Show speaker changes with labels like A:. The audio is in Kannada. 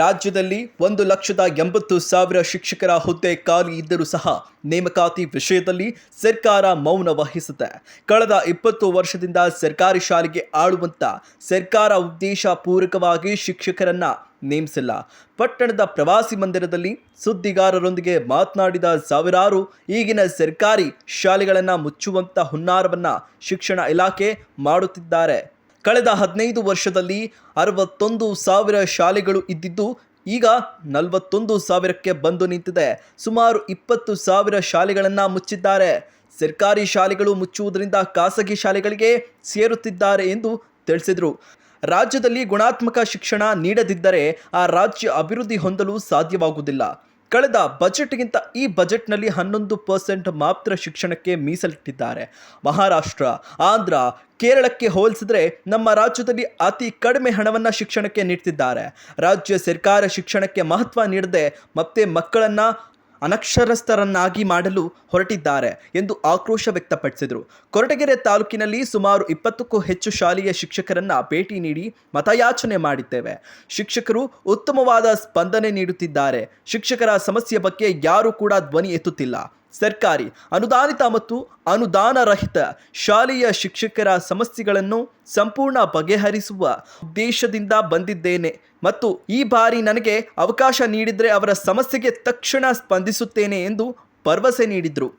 A: ರಾಜ್ಯದಲ್ಲಿ ಒಂದು ಲಕ್ಷದ ಎಂಬತ್ತು ಸಾವಿರ ಶಿಕ್ಷಕರ ಹುದ್ದೆ ಖಾಲಿ ಇದ್ದರೂ ಸಹ ನೇಮಕಾತಿ ವಿಷಯದಲ್ಲಿ ಸರ್ಕಾರ ಮೌನ ವಹಿಸುತ್ತೆ ಕಳೆದ ಇಪ್ಪತ್ತು ವರ್ಷದಿಂದ ಸರ್ಕಾರಿ ಶಾಲೆಗೆ ಆಳುವಂಥ ಸರ್ಕಾರ ಉದ್ದೇಶ ಪೂರಕವಾಗಿ ಶಿಕ್ಷಕರನ್ನು ನೇಮಿಸಿಲ್ಲ ಪಟ್ಟಣದ ಪ್ರವಾಸಿ ಮಂದಿರದಲ್ಲಿ ಸುದ್ದಿಗಾರರೊಂದಿಗೆ ಮಾತನಾಡಿದ ಸಾವಿರಾರು ಈಗಿನ ಸರ್ಕಾರಿ ಶಾಲೆಗಳನ್ನು ಮುಚ್ಚುವಂಥ ಹುನ್ನಾರವನ್ನು ಶಿಕ್ಷಣ ಇಲಾಖೆ ಮಾಡುತ್ತಿದ್ದಾರೆ ಕಳೆದ ಹದಿನೈದು ವರ್ಷದಲ್ಲಿ ಅರವತ್ತೊಂದು ಸಾವಿರ ಶಾಲೆಗಳು ಇದ್ದಿದ್ದು ಈಗ ನಲವತ್ತೊಂದು ಸಾವಿರಕ್ಕೆ ಬಂದು ನಿಂತಿದೆ ಸುಮಾರು ಇಪ್ಪತ್ತು ಸಾವಿರ ಶಾಲೆಗಳನ್ನು ಮುಚ್ಚಿದ್ದಾರೆ ಸರ್ಕಾರಿ ಶಾಲೆಗಳು ಮುಚ್ಚುವುದರಿಂದ ಖಾಸಗಿ ಶಾಲೆಗಳಿಗೆ ಸೇರುತ್ತಿದ್ದಾರೆ ಎಂದು ತಿಳಿಸಿದರು ರಾಜ್ಯದಲ್ಲಿ ಗುಣಾತ್ಮಕ ಶಿಕ್ಷಣ ನೀಡದಿದ್ದರೆ ಆ ರಾಜ್ಯ ಅಭಿವೃದ್ಧಿ ಹೊಂದಲು ಸಾಧ್ಯವಾಗುವುದಿಲ್ಲ ಕಳೆದ ಬಜೆಟ್ಗಿಂತ ಈ ಬಜೆಟ್ನಲ್ಲಿ ಹನ್ನೊಂದು ಪರ್ಸೆಂಟ್ ಮಾತ್ರ ಶಿಕ್ಷಣಕ್ಕೆ ಮೀಸಲಿಟ್ಟಿದ್ದಾರೆ ಮಹಾರಾಷ್ಟ್ರ ಆಂಧ್ರ ಕೇರಳಕ್ಕೆ ಹೋಲಿಸಿದ್ರೆ ನಮ್ಮ ರಾಜ್ಯದಲ್ಲಿ ಅತಿ ಕಡಿಮೆ ಹಣವನ್ನು ಶಿಕ್ಷಣಕ್ಕೆ ನೀಡ್ತಿದ್ದಾರೆ ರಾಜ್ಯ ಸರ್ಕಾರ ಶಿಕ್ಷಣಕ್ಕೆ ಮಹತ್ವ ನೀಡದೆ ಮತ್ತೆ ಮಕ್ಕಳನ್ನು ಅನಕ್ಷರಸ್ಥರನ್ನಾಗಿ ಮಾಡಲು ಹೊರಟಿದ್ದಾರೆ ಎಂದು ಆಕ್ರೋಶ ವ್ಯಕ್ತಪಡಿಸಿದರು ಕೊರಟಗೆರೆ ತಾಲೂಕಿನಲ್ಲಿ ಸುಮಾರು ಇಪ್ಪತ್ತಕ್ಕೂ ಹೆಚ್ಚು ಶಾಲೆಯ ಶಿಕ್ಷಕರನ್ನ ಭೇಟಿ ನೀಡಿ ಮತಯಾಚನೆ ಮಾಡಿದ್ದೇವೆ ಶಿಕ್ಷಕರು ಉತ್ತಮವಾದ ಸ್ಪಂದನೆ ನೀಡುತ್ತಿದ್ದಾರೆ ಶಿಕ್ಷಕರ ಸಮಸ್ಯೆ ಬಗ್ಗೆ ಯಾರೂ ಕೂಡ ಧ್ವನಿ ಎತ್ತುತ್ತಿಲ್ಲ ಸರ್ಕಾರಿ ಅನುದಾನಿತ ಮತ್ತು ಅನುದಾನರಹಿತ ಶಾಲೆಯ ಶಿಕ್ಷಕರ ಸಮಸ್ಯೆಗಳನ್ನು ಸಂಪೂರ್ಣ ಬಗೆಹರಿಸುವ ಉದ್ದೇಶದಿಂದ ಬಂದಿದ್ದೇನೆ ಮತ್ತು ಈ ಬಾರಿ ನನಗೆ ಅವಕಾಶ ನೀಡಿದರೆ ಅವರ ಸಮಸ್ಯೆಗೆ ತಕ್ಷಣ ಸ್ಪಂದಿಸುತ್ತೇನೆ ಎಂದು ಭರವಸೆ ನೀಡಿದರು